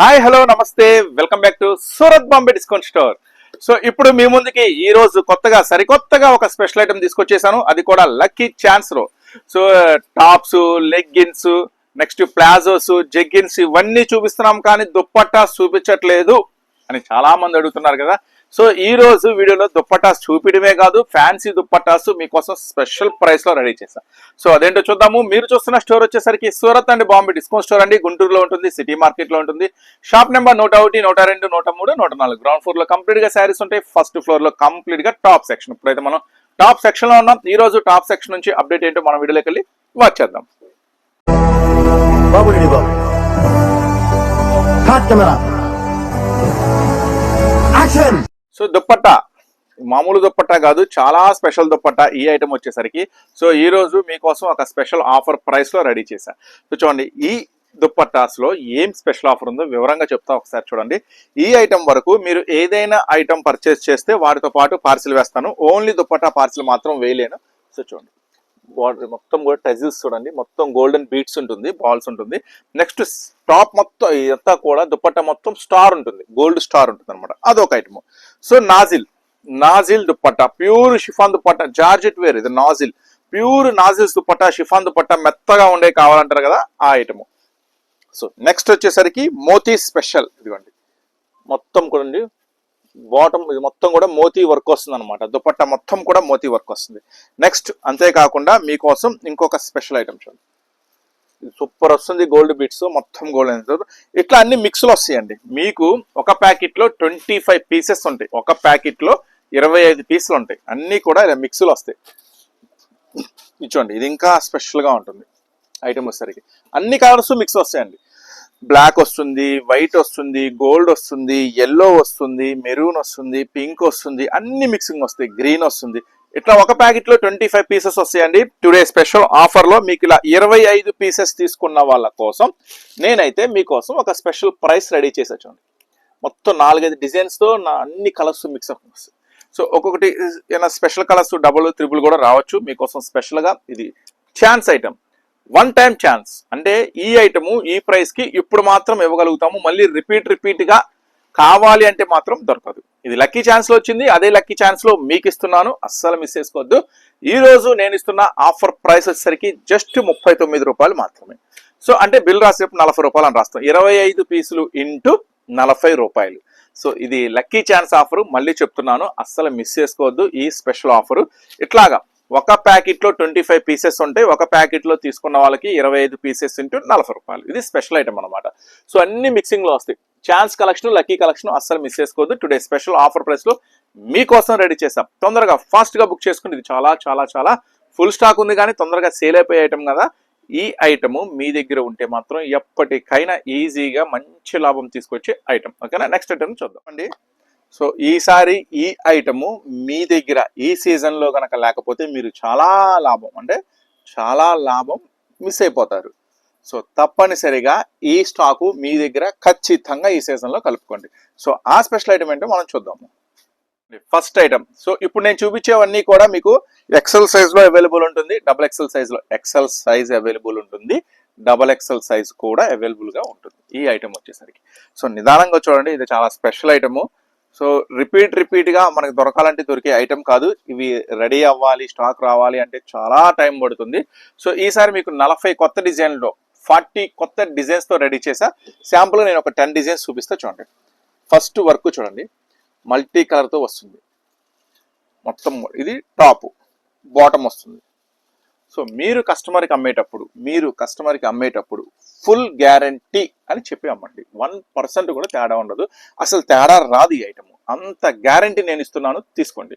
Hi hello namaste. Welcome back to Surat Bombay discount store. So ఇప్పుడు మీ ముందుకి ఈ రోజు కొత్తగా సరికొత్తగా ఒక స్పెషల్ ఐటమ్ తీసుకొచ్చేసాను. అది కూడా lucky ఛాన్స్లో so tops leggings next palazzos jeggings ఇవన్నీ చూపిస్తున్నాం కానీ దుప్పట్టా చూపించట్లేదు. అని చాలా మంది అడుగుతున్నారు కదా. సో ఈ రోజు వీడియోలో దుప్పటాస్ చూపించడమే కాదు ఫ్యాన్సీ దుప్పటాస్ మీకోసం స్పెషల్ ప్రైస్లో రెడీ చేశాను సో అదేంటో చూద్దాము. మీరు చూస్తున్న స్టోర్ వచ్చేసరికి Surat and Bombay discount store అండి. గుంటూరులో ఉంటుంది సిటీ మార్కెట్లో ఉంటుంది. షాప్ నెంబర్ నూట ఒకటి నూట రెండు నూట మూడు నూట నాలుగు. గ్రౌండ్ ఫ్లోర్లో కంప్లీట్గా శారీస్ ఉంటాయి. ఫస్ట్ ఫ్లోర్లో కంప్లీట్గా టాప్ సెక్షన్. ఇప్పుడైతే మనం టాప్ సెక్షన్లో ఉన్నాం. ఈ రోజు టాప్ సెక్షన్ నుంచి అప్డేట్ ఏంటో మనం వీడియోలోకి వెళ్ళి వాచ్ చేద్దాం బాబు. బాబు కెమెరా. Action so dupatta. మామూలు దుప్పట్టా కాదు చాలా స్పెషల్ దుప్పట్టా ఈ ఐటమ్ వచ్చేసరికి. సో ఈ రోజు మీకోసం ఒక స్పెషల్ ఆఫర్ ప్రైస్లో రెడీ చేశా. సో చూడండి ఈ దుప్పట్టాస్లో ఏం స్పెషల్ ఆఫర్ ఉందో వివరంగా చెప్తా ఒకసారి చూడండి. ఈ ఐటమ్ వరకు మీరు ఏదైనా ఐటమ్ పర్చేస్ చేస్తే వాటితో పాటు పార్సిల్ వేస్తాను. ఓన్లీ దుప్పట్టా పార్సిల్ మాత్రం వేయలేను. సో చూడండి. బార్డర్ మొత్తం కూడా టజిల్స్ చూడండి. మొత్తం గోల్డెన్ బీట్స్ ఉంటుంది బాల్స్ ఉంటుంది. నెక్స్ట్ టాప్ మొత్తం ఇదంతా కూడా దుప్పట్ట మొత్తం స్టార్ ఉంటుంది. గోల్డ్ స్టార్ ఉంటుంది అనమాట అదొక ఐటమ్ సో నాజిల్ nozzle dupatta pure chiffon dupatta georgette wear ఇది నాజిల్ ప్యూర్ నాజిల్స్ దుప్పట్టా షిఫాన్ దుప్పట్టా మెత్తగా ఉండే కావాలంటారు కదా ఆ ఐటమ్ సో నెక్స్ట్ వచ్చేసరికి మోతీ స్పెషల్ ఇదిగోండి. మొత్తం కూడా బాటమ్ ఇది మొత్తం కూడా మోతీ వర్క్ వస్తుంది అనమాట దుపట్టా మొత్తం కూడా మోతీ వర్క్ వస్తుంది. నెక్స్ట్ అంతేకాకుండా మీకోసం ఇంకొక స్పెషల్ ఐటమ్ చూడండి ఇది సూపర్ వస్తుంది గోల్డ్ బీట్స్ మొత్తం గోల్డ్ అనేది. ఇట్లా అన్ని మిక్స్లు వస్తాయండి. మీకు ఒక ప్యాకెట్లో ట్వంటీ ఫైవ్ పీసెస్ ఉంటాయి. ఒక ప్యాకెట్లో ఇరవై ఐదు పీసులు ఉంటాయి. అన్నీ కూడా ఇలా మిక్స్లు వస్తాయి. ఇచ్చోండి ఇది ఇంకా స్పెషల్గా ఉంటుంది. ఐటమ్ వచ్చేసరికి. అన్ని కలర్స్ మిక్స్ వస్తాయండి. బ్లాక్ వస్తుంది వైట్ వస్తుంది గోల్డ్ వస్తుంది ఎల్లో వస్తుంది మెరూన్ వస్తుంది పింక్ వస్తుంది అన్ని మిక్సింగ్ వస్తాయి. గ్రీన్ వస్తుంది. ఇట్లా ఒక ప్యాకెట్లో ట్వంటీ ఫైవ్ పీసెస్ వస్తాయండి. టుడే స్పెషల్ ఆఫర్లో మీకు ఇలా ఇరవై ఐదు పీసెస్ తీసుకున్న వాళ్ళ కోసం నేనైతే మీకోసం ఒక స్పెషల్ ప్రైస్ రెడీ చేసా చూడండి మొత్తం నాలుగైదు డిజైన్స్తో నా అన్ని కలర్స్ మిక్స్ అప్ వస్తాయి. సో ఒక్కొక్కటి ఏమైనా స్పెషల్ కలర్స్ డబుల్ త్రిబుల్ కూడా రావచ్చు. మీకోసం స్పెషల్గా ఇది chance item one time chance. అంటే ఈ ఐటము ఈ ప్రైస్కి ఇప్పుడు మాత్రం ఇవ్వగలుగుతాము. మళ్ళీ రిపీట్ రిపీట్గా కావాలి అంటే మాత్రం దొరకదు. ఇది లక్కీ ఛాన్స్లో వచ్చింది. అదే లక్కీ ఛాన్స్లో మీకు ఇస్తున్నాను. అస్సలు మిస్ చేసుకోవద్దు. ఈరోజు నేను ఇస్తున్న ఆఫర్ ప్రైస్ వచ్చేసరికి జస్ట్ ముప్పై తొమ్మిది రూపాయలు మాత్రమే. సో అంటే బిల్ రాసేపు నలభై రూపాయలు అని రాస్తాం. ఇరవై ఐదు పీసులు ఇంటూ నలభై రూపాయలు. సో ఇది లక్కీ ఛాన్స్ ఆఫరు. మళ్ళీ చెప్తున్నాను. అస్సలు మిస్ చేసుకోవద్దు. ఈ స్పెషల్ ఆఫరు. ఇట్లాగా ఒక ప్యాకెట్లో ట్వంటీ ఫైవ్ పీసెస్ ఉంటాయి ఒక ప్యాకెట్లో తీసుకున్న వాళ్ళకి ఇరవై ఐదు పీసెస్ ఇంటూ నలభై రూపాయలు. ఇది స్పెషల్ ఐటమ్ అనమాట సో అన్ని మిక్సింగ్లో వస్తాయి. ఛాన్స్ కలెక్షన్ లక్కీ కలెక్షన్ అస్సలు మిస్ చేసుకోవద్దు. టుడే స్పెషల్ ఆఫర్ ప్రైస్లో మీకోసం రెడీ చేసాం తొందరగా ఫాస్ట్గా బుక్ చేసుకుని ఇది చాలా చాలా చాలా ఫుల్ స్టాక్ ఉంది కానీ తొందరగా సేల్ అయిపోయే ఐటమ్ కదా. ఈ ఐటమ్ మీ దగ్గర ఉంటే మాత్రం ఎప్పటికైనా ఈజీగా మంచి లాభం తీసుకొచ్చే ఐటమ్ ఓకేనా నెక్స్ట్ ఐటమ్ చూద్దాం. అండి సో ఈసారి ఈ ఐటము మీ దగ్గర ఈ సీజన్లో కనుక లేకపోతే మీరు చాలా లాభం అంటే చాలా లాభం మిస్ అయిపోతారు. సో తప్పనిసరిగా ఈ స్టాకు మీ దగ్గర ఖచ్చితంగా ఈ సీజన్లో కలుపుకోండి. సో ఆ స్పెషల్ ఐటమ్ ఏంటో మనం చూద్దాము. ఫస్ట్ ఐటమ్ సో ఇప్పుడు నేను చూపించేవన్నీ కూడా మీకు ఎక్సెల్ సైజ్లో అవైలబుల్ ఉంటుంది డబుల్ ఎక్సెల్ సైజ్లో ఎక్సెల్ సైజ్ అవైలబుల్ ఉంటుంది డబల్ ఎక్సెల్ సైజ్ కూడా అవైలబుల్గా ఉంటుంది. ఈ ఐటమ్ వచ్చేసరికి. సో నిదానంగా చూడండి ఇది చాలా స్పెషల్ ఐటము. సో రిపీట్ రిపీట్గా మనకు దొరకాలంటే దొరికే ఐటమ్ కాదు. ఇవి రెడీ అవ్వాలి స్టాక్ రావాలి అంటే చాలా టైం పడుతుంది. సో ఈసారి మీకు నలభై కొత్త డిజైన్లో ఫార్టీ కొత్త డిజైన్స్తో రెడీ చేసా. శాంపుల్ నేను ఒక టెన్ డిజైన్స్ చూపిస్తా చూడండి. ఫస్ట్ వర్క్ చూడండి. మల్టీ కలర్తో వస్తుంది. మొత్తం ఇది టాప్ బాటమ్ వస్తుంది. సో మీరు కస్టమర్కి అమ్మేటప్పుడు మీరు కస్టమర్కి అమ్మేటప్పుడు ఫుల్ గ్యారంటీ అని చెప్పి అమ్మండి వన్ పర్సెంట్ కూడా తేడా ఉండదు. అసలు తేడా రాదు ఈ ఐటమ్. అంత గ్యారంటీ నేను ఇస్తున్నాను తీసుకోండి.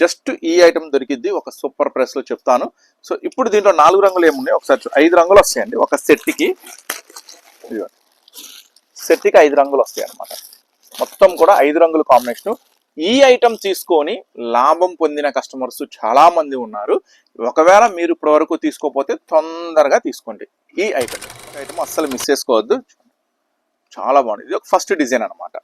జస్ట్ ఈ ఐటమ్ దొరికిద్ది ఒక సూపర్ ప్రైస్లో చెప్తాను. సో ఇప్పుడు దీంట్లో నాలుగు రంగులు ఏమున్నాయి ఒకసారి ఐదు రంగులు వస్తాయండి. ఒక సెట్కి సెట్కి ఐదు రంగులు వస్తాయి అన్నమాట మొత్తం కూడా ఐదు రంగుల కాంబినేషన్ ఈ ఐటమ్ తీసుకొని లాభం పొందిన కస్టమర్స్ చాలా మంది ఉన్నారు. ఒకవేళ మీరు ఇప్పటి వరకు తీసుకోకపోతే తొందరగా తీసుకోండి. ఈ ఐటమ్ ఐటమ్ అస్సలు మిస్ చేసుకోవద్దు. చాలా బాగుంది. ఇది ఒక ఫస్ట్ డిజైన్ అనమాట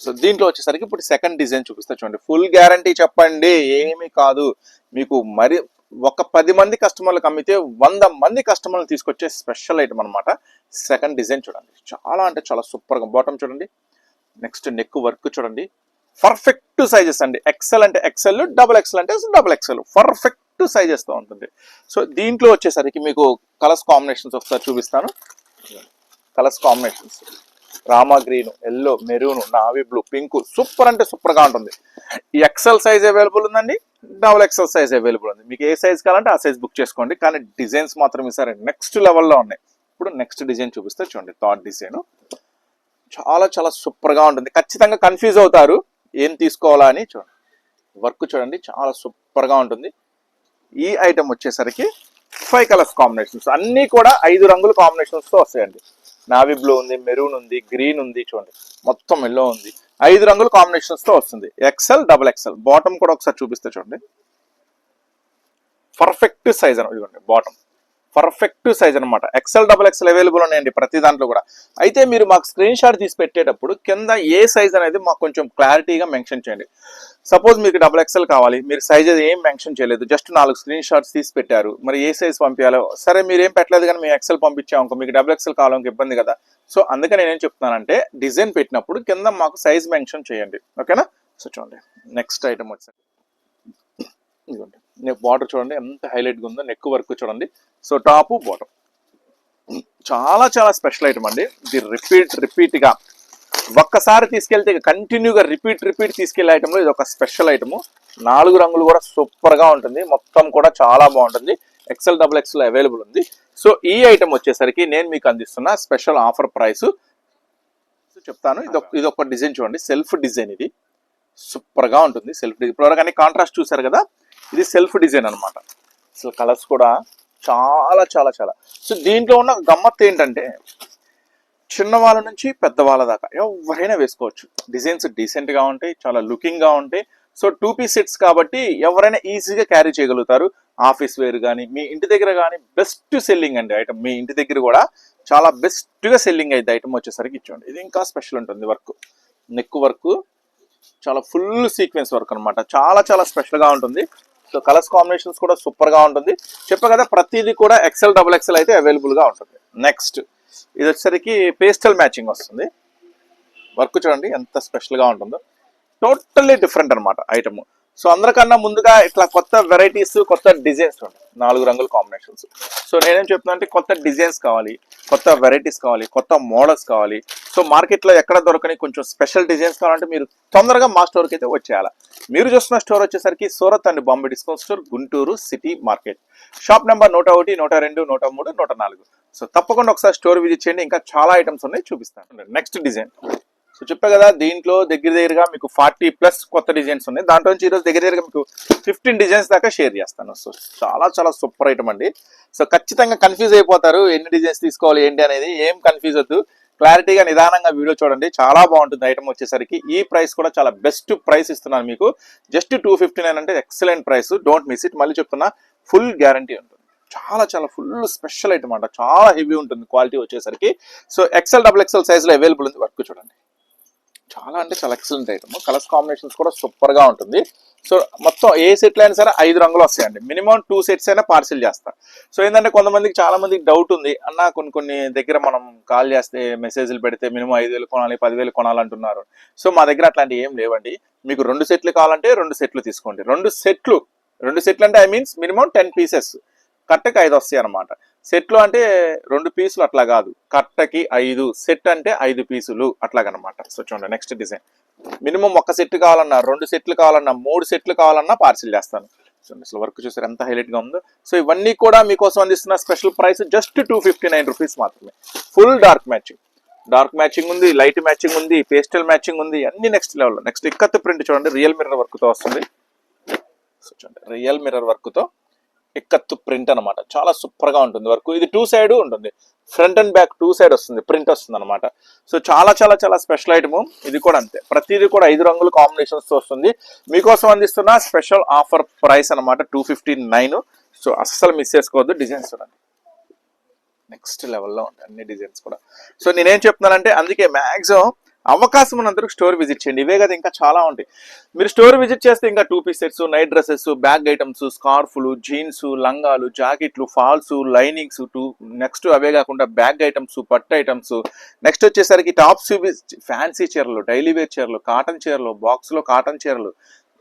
సో దీంట్లో వచ్చేసరికి ఇప్పుడు సెకండ్ డిజైన్ చూపిస్తా. చూడండి. ఫుల్ గ్యారంటీ చెప్పండి. ఏమీ కాదు. మీకు మరి ఒక పది మంది కస్టమర్లకు అమ్మితే వంద మంది కస్టమర్లు తీసుకొచ్చే స్పెషల్ ఐటమ్ అనమాట సెకండ్ డిజైన్ చూడండి. చాలా అంటే చాలా సూపర్గా బాటమ్ చూడండి. నెక్స్ట్ నెక్ వర్క్ చూడండి. పర్ఫెక్ట్ సైజెస్ అండి. ఎక్సెల్ అంటే ఎక్సెల్ డబుల్ ఎక్సెల్ అంటే డబుల్ ఎక్సెల్ పర్ఫెక్ట్ సైజెస్తో ఉంటుంది. సో దీంట్లో వచ్చేసరికి మీకు కలర్స్ కాంబినేషన్స్ ఒకసారి చూపిస్తాను. Colours combinations Rama green yellow maroon navy blue pink super అంటే సూపర్గా ఉంటుంది. ఎక్సెల్ సైజ్ అవైలబుల్ ఉందండి. డబుల్ ఎక్సెల్ సైజ్ అవైలబుల్ ఉంది. మీకు ఏ సైజ్ కావాలంటే ఆ సైజ్ బుక్ చేసుకోండి. కానీ డిజైన్స్ మాత్రం ఈసారి నెక్స్ట్ లెవెల్లో ఉన్నాయి. ఇప్పుడు నెక్స్ట్ డిజైన్ చూపిస్తే చూడండి. థర్డ్ డిజైన్ చాలా చాలా సూపర్గా ఉంటుంది. ఖచ్చితంగా కన్ఫ్యూజ్ అవుతారు. ఏం తీసుకోవాలా అని చూడండి. వర్క్ చూడండి చాలా సూపర్గా ఉంటుంది. ఈ ఐటమ్ వచ్చేసరికి ఫైవ్ కలర్స్ కాంబినేషన్స్. అన్నీ కూడా ఐదు రంగుల కాంబినేషన్స్తో వస్తాయండి. నావీ బ్లూ ఉంది మెరూన్ ఉంది గ్రీన్ ఉంది చూడండి. మొత్తం ఎల్లో ఉంది. ఐదు రంగుల కాంబినేషన్స్తో వస్తుంది. ఎక్సెల్ డబుల్ ఎక్సెల్ బాటమ్ కూడా ఒకసారి చూపిస్తే చూడండి. పర్ఫెక్ట్ సైజ్ అని ఇదిగోండి బాటమ్ పర్ఫెక్ట్ సైజ్ అనమాట ఎక్సెల్ డబల్ ఎక్సెల్ అవైలబుల్ ఉన్నాయండి ప్రతి దాంట్లో కూడా. అయితే మీరు మాకు స్క్రీన్ షాట్ తీసి పెట్టేటప్పుడు కింద ఏ సైజ్ అనేది మాకు కొంచెం క్లారిటీగా మెన్షన్ చేయండి. సపోజ్ మీకు డబుల్ ఎక్సెల్ కావాలి మీరు సైజ్ అది ఏం మెన్షన్ చేయలేదు జస్ట్ నాలుగు స్క్రీన్ షాట్స్ తీసి పెట్టారు మరి ఏ సైజ్ పంపించాలో. సరే మీరు ఏం పెట్టలేదు కానీ మేము ఎక్సెల్ పంపించాము మీకు డబుల్ ఎక్సెల్ కావాలని ఇబ్బంది కదా. సో అందుకని నేనేం చెప్తున్నానంటే డిజైన్ పెట్టినప్పుడు కింద మాకు సైజ్ మెన్షన్ చేయండి. ఓకేనా సో చూడండి. నెక్స్ట్ ఐటమ్ వచ్చేసరికి. ఇదిగోండి. నెక్ బార్డర్ చూడండి ఎంత హైలైట్గా ఉందో నెక్ వర్క్ చూడండి. సో టాప్ బాటమ్ చాలా చాలా స్పెషల్ ఐటమ్ అండి. ఇది రిపీట్ రిపీట్గా ఒక్కసారి తీసుకెళ్తే కంటిన్యూగా రిపీట్ రిపీట్ తీసుకెళ్ళే ఐటమ్ ఇది ఒక స్పెషల్ ఐటమ్ నాలుగు రంగులు కూడా సూపర్గా ఉంటుంది. మొత్తం కూడా చాలా బాగుంటుంది. ఎక్సెల్ డబుల్ ఎక్స్ఎల్ అవైలబుల్ ఉంది. సో ఈ ఐటమ్ వచ్చేసరికి నేను మీకు అందిస్తున్న స్పెషల్ ఆఫర్ ప్రైస్ చెప్తాను. ఇది ఒక ఇది ఒక డిజైన్ చూడండి. సెల్ఫ్ డిజైన్ ఇది. సూపర్గా ఉంటుంది. సెల్ఫ్ డిజైన్ ఇప్పటివరకు అన్ని కాంట్రాస్ట్ చూసారు కదా? ఇది సెల్ఫ్ డిజైన్ అనమాట అసలు కలర్స్ కూడా చాలా చాలా చాలా. సో దీంట్లో ఉన్న గమ్మత్ ఏంటంటే చిన్న వాళ్ళ నుంచి పెద్దవాళ్ళ దాకా ఎవరైనా వేసుకోవచ్చు. డిజైన్స్ డీసెంట్గా ఉంటాయి చాలా లుకింగ్గా ఉంటాయి. సో టూ పీస్ సెట్స్ కాబట్టి ఎవరైనా ఈజీగా క్యారీ చేయగలుగుతారు. ఆఫీస్ వేర్ కానీ మీ ఇంటి దగ్గర కానీ బెస్ట్ సెల్లింగ్ అండి ఐటమ్ మీ ఇంటి దగ్గర కూడా చాలా బెస్ట్గా సెల్లింగ్ అయితే ఐటమ్ వచ్చేసరికి ఇచ్చోండి ఇది ఇంకా స్పెషల్ ఉంటుంది వర్క్ నెక్ వర్క్ చాలా ఫుల్ సీక్వెన్స్ వర్క్ అనమాట చాలా చాలా స్పెషల్గా ఉంటుంది. సో కలర్స్ కాంబినేషన్స్ కూడా సూపర్గా ఉంటుంది. చెప్పా కదా ప్రతిదీ కూడా ఎక్సెల్ డబుల్ ఎక్సెల్ అయితే అవైలబుల్గా ఉంటుంది. నెక్స్ట్ ఇది వచ్చేసరికి పేస్టల్ మ్యాచింగ్ వస్తుంది. వర్క్ చూడండి ఎంత స్పెషల్గా ఉంటుందో. టోటల్లీ డిఫరెంట్ అనమాట ఐటమ్ సో అందరికన్నా ముందుగా ఇట్లా కొత్త వెరైటీస్ కొత్త డిజైన్స్ ఉంటాయి నాలుగు రంగుల కాంబినేషన్స్ సో నేనేం చెప్తున్నా అంటే కొత్త డిజైన్స్ కావాలి కొత్త వెరైటీస్ కావాలి కొత్త మోడల్స్ కావాలి. సో మార్కెట్లో ఎక్కడ దొరకని కొంచెం స్పెషల్ డిజైన్స్ కావాలంటే మీరు తొందరగా మా స్టోర్కి అయితే వచ్చేయాలి. మీరు చూస్తున్న స్టోర్ వచ్చేసరికి Surat and Bombay discount store Guntur city market. Shop number నూట ఒకటి నూట రెండు నూట మూడు నూట నాలుగు. సో తప్పకుండా ఒకసారి స్టోర్ విజిట్ చేయండి. ఇంకా చాలా ఐటమ్స్ ఉన్నాయి చూపిస్తాను. నెక్స్ట్ డిజైన్ సో చెప్పా కదా దీంట్లో దగ్గర దగ్గరగా మీకు ఫార్టీ ప్లస్ కొత్త డిజైన్స్ ఉన్నాయి. దాంట్లో నుంచి ఈరోజు దగ్గర దగ్గరగా మీకు ఫిఫ్టీన్ డిజైన్స్ దాకా షేర్ చేస్తాను. సో చాలా చాలా సూపర్ ఐటమ్ అండి. సో ఖచ్చితంగా కన్ఫ్యూజ్ అయిపోతారు ఎన్ని డిజైన్స్ తీసుకోవాలి ఏంటి అనేది. ఏం కన్ఫ్యూజ్ వద్దు. క్లారిటీగా నిదానంగా వీడియో చూడండి. చాలా బాగుంటుంది ఐటమ్ వచ్చేసరికి. ఈ ప్రైస్ కూడా చాలా బెస్ట్ ప్రైస్ ఇస్తున్నాను మీకు. జస్ట్ టూ ఫిఫ్టీ నైన్ అంటే excellent price. Don't miss it మళ్ళీ చెప్తున్నా ఫుల్ గ్యారంటీ ఉంటుంది. చాలా చాలా ఫుల్ స్పెషల్ ఐటమ్ అంట. చాలా హెవీ ఉంటుంది క్వాలిటీ వచ్చేసరికి. సో ఎక్సెల్ డబుల్ ఎక్సెల్ సైజ్లో అవైలబుల్ ఉంది. వర్క్ చూడండి. చాలా అంటే చాలా ఎక్సలెంట్ ఐటమ్ కలర్స్ కాంబినేషన్స్ కూడా సూపర్గా ఉంటుంది. సో మొత్తం ఏ సెట్లు అయినా సరే ఐదు రంగులు వస్తాయండి. మినిమం టూ సెట్స్ అయినా పార్సిల్ చేస్తా. సో ఏంటంటే కొంతమందికి చాలా మందికి డౌట్ ఉంది. అన్న కొన్ని కొన్ని దగ్గర మనం కాల్ చేస్తే మెసేజ్లు పెడితే మినిమం ఐదు వేలు కొనాలి పదివేలు కొనాలంటున్నారు సో మా దగ్గర అట్లాంటి ఏం లేవండి. మీకు రెండు సెట్లు కావాలంటే రెండు సెట్లు తీసుకోండి. రెండు సెట్లు రెండు సెట్లు అంటే I means minimum ten pieces కరెక్ట్గా ఐదు వస్తాయి అనమాట సెట్లు అంటే రెండు పీసులు అట్లా కాదు. కట్టకి ఐదు సెట్ అంటే ఐదు పీసులు అట్లాగనమాట. సో చూడండి నెక్స్ట్ డిజైన్ మినిమం ఒక సెట్ కావాలన్నా రెండు సెట్లు కావాలన్నా మూడు సెట్లు కావాలన్నా పార్సిల్ చేస్తాను. చూడండి అసలు వర్క్ చూసారు ఎంత హైలైట్గా ఉందో. సో ఇవన్నీ కూడా మీకోసం అందిస్తున్న special price just two fifty nine rupees మాత్రమే. Full dark matching dark matching ఉంది లైట్ మ్యాచింగ్ ఉంది పేస్టల్ మ్యాచింగ్ ఉంది అన్ని next level next ikat print చూడండి రియల్ మిర్రర్ వర్క్తో వస్తుంది. సో చూడండి రియల్ మిర్రర్ వర్క్తో ఇక్కత్తు ప్రింట్ అనమాట చాలా సూపర్గా ఉంటుంది వర్క్. ఇది టూ సైడ్ ఉంటుంది. Front and back two side వస్తుంది ప్రింట్ వస్తుంది అనమాట సో చాలా చాలా చాలా స్పెషల్ ఐటమ్. ఇది కూడా అంతే. ప్రతిదీ కూడా ఐదు రంగుల కాంబినేషన్స్తో వస్తుంది. మీకోసం అందిస్తున్న స్పెషల్ ఆఫర్ ప్రైస్ అన్నమాట టూ ఫిఫ్టీ నైన్. సో అస్సలు మిస్ చేసుకోవద్దు. డిజైన్స్ చూడండి. నెక్స్ట్ లెవెల్లో ఉంటాయి అన్ని డిజైన్స్ కూడా. సో నేనేం చెప్తున్నానంటే అందుకే మ్యాక్సిమం అవకాశం ఉన్నంతరకు స్టోర్ విజిట్ చేయండి. ఇవే కదా ఇంకా చాలా ఉంటాయి. మీరు స్టోర్ విజిట్ చేస్తే ఇంకా two piece sets night dresses bag items స్కార్ఫ్లు jeans లంగాలు జాకెట్లు ఫాల్స్ లైనింగ్స్ టూ నెక్స్ట్ అవే కాకుండా బ్యాగ్ ఐటమ్స్ పట్టు ఐటమ్స్. నెక్స్ట్ వచ్చేసరికి టాప్స్ ఫ్యాన్సీ చీరలు డైలీ వేర్ చీరలు కాటన్ చీరలు బాక్స్లో కాటన్ చీరలు.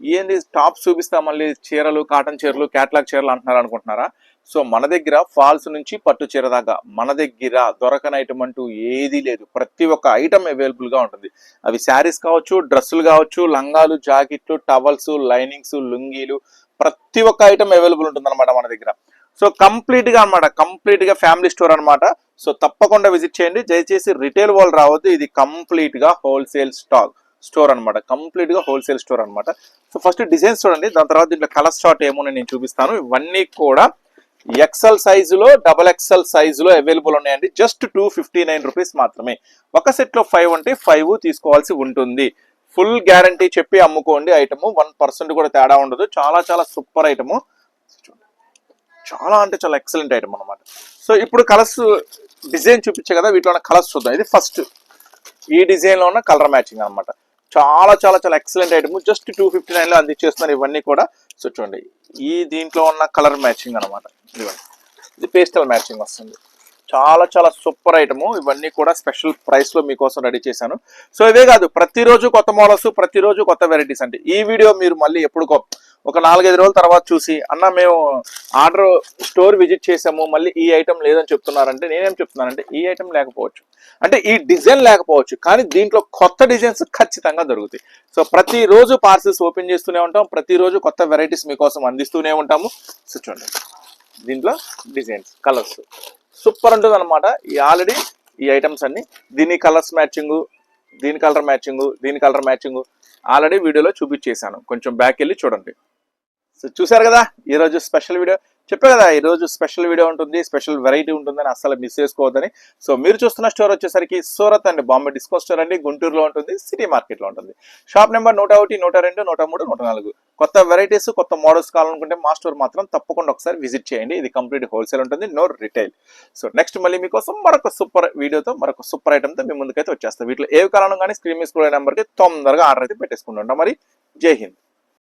ఏంది టాప్స్ చూపిస్తా మళ్ళీ చీరలు కాటన్ చీరలు క్యాట్లాగ్ చీరలు అంటున్నారు అనుకుంటున్నారా? సో మన దగ్గర ఫాల్స్ నుంచి పట్టు చీర దాకా మన దగ్గర దొరకని ఐటమ్ అంటూ ఏదీ లేదు. ప్రతి ఒక్క ఐటమ్ అవైలబుల్గా ఉంటుంది. అవి శారీస్ కావచ్చు డ్రెస్సులు కావచ్చు లంగాలు జాకెట్లు టవల్స్ లైనింగ్స్ లుంగీలు ప్రతి ఒక్క ఐటమ్ అవైలబుల్ ఉంటుంది మన దగ్గర. సో కంప్లీట్గా అనమాట కంప్లీట్గా ఫ్యామిలీ స్టోర్ అన్నమాట. సో తప్పకుండా విజిట్ చేయండి. దయచేసి రిటైల్ వాళ్ళు రావద్దు. ఇది కంప్లీట్గా హోల్సేల్ స్టాక్ స్టోర్ అనమాట కంప్లీట్గా హోల్సేల్ స్టోర్ అనమాట సో ఫస్ట్ డిజైన్స్ చూడండి. దాని తర్వాత దీంట్లో కలర్ షార్ట్ ఏమో నేను చూపిస్తాను. ఇవన్నీ కూడా ఎక్సెల్ సైజులో డబల్ ఎక్సెల్ సైజులో అవైలబుల్ ఉన్నాయండి. Just two fifty nine rupees మాత్రమే. ఒక సెట్లో ఫైవ్ అంటే ఫైవ్ తీసుకోవాల్సి ఉంటుంది. ఫుల్ గ్యారంటీ చెప్పి అమ్ముకోండి. ఐటమ్ వన్ పర్సెంట్ కూడా తేడా ఉండదు. చాలా చాలా సూపర్ ఐటమ్ చాలా అంటే చాలా ఎక్సలెంట్ ఐటమ్ అనమాట సో ఇప్పుడు కలర్స్ డిజైన్ చూపించే కదా వీటిలో ఉన్న కలర్స్ చూద్దాం. ఇది ఫస్ట్ ఈ డిజైన్లో ఉన్న కలర్ మ్యాచింగ్ అన్నమాట. చాలా చాలా చాలా excellent item just two fifty నైన్లో అందించేస్తున్నారు ఇవన్నీ కూడా. సో చూడండి ఈ దీంట్లో ఉన్న కలర్ మ్యాచింగ్ అనమాట ఇదిగోండి ఇది పేస్టల్ మ్యాచింగ్ వస్తుంది. చాలా చాలా సూపర్ ఐటమ్ ఇవన్నీ కూడా స్పెషల్ ప్రైస్లో మీకోసం రెడీ చేశాను. సో ఇవే కాదు ప్రతిరోజు కొత్త మోడల్స్ ప్రతిరోజు కొత్త వెరైటీస్ అంటే ఈ వీడియో మీరు మళ్ళీ ఎప్పుడు ఒక నాలుగైదు రోజుల తర్వాత చూసి అన్న మేము ఆర్డర్ స్టోర్ విజిట్ చేసాము మళ్ళీ ఈ ఐటెం లేదని చెప్తున్నారంటే నేనేం చెప్తున్నానంటే ఈ ఐటెం లేకపోవచ్చు. అంటే ఈ డిజైన్ లేకపోవచ్చు కానీ దీంట్లో కొత్త డిజైన్స్ ఖచ్చితంగా దొరుకుతాయి. సో ప్రతిరోజు పార్సిల్స్ ఓపెన్ చేస్తూనే ఉంటాం ప్రతిరోజు కొత్త వెరైటీస్ మీకోసం అందిస్తూనే ఉంటాము. సో చూడండి. దీంట్లో డిజైన్స్ కలర్స్. సూపర్ ఉంటుంది అనమాట ఈ ఆల్రెడీ ఈ ఐటమ్స్ అన్ని. దీని కలర్స్ మ్యాచింగు దీని కలర్ మ్యాచింగు దీని కలర్ మ్యాచింగు ఆల్రెడీ వీడియోలో చూపించేశాను. కొంచెం బ్యాక్ వెళ్ళి చూడండి. సో చూసారు కదా ఈ రోజు స్పెషల్ వీడియో చెప్పే కదా ఈరోజు స్పెషల్ వీడియో ఉంటుంది స్పెషల్ వెరైటీ ఉంటుందని అస్సలు మిస్ చేసుకోవద్దని. సో మీరు చూస్తున్న స్టోర్ వచ్చేసరికి Surat and Bombay discount store అండి. గుంటూరులో ఉంటుంది సిటీ మార్కెట్లో ఉంటుంది. షాప్ నెంబర్ నూట ఒకటి నూట రెండు నూట మూడు నూట నాలుగు. కొత్త వెరైటీస్ కొత్త మోడల్స్ కావాలనుకుంటే మా స్టోర్ మాత్రం తప్పకుండా ఒకసారి విజిట్ చేయండి. ఇది కంప్లీట్ హోల్సేల్ ఉంటుంది నో రిటైల్ సో నెక్స్ట్ మళ్ళీ మీకోసం మరొక సూపర్ వీడియోతో మరొక సూపర్ ఐటమ్తో మీ ముందుకైతే వచ్చేస్తాం. వీటిలో ఏ కారణం కానీ స్క్రీన్ మీద స్క్రోల్ నెంబర్కి తొందరగా ఆర్డర్ అయితే పెట్టేసుకుంటుంటాం మరి జై హింద్.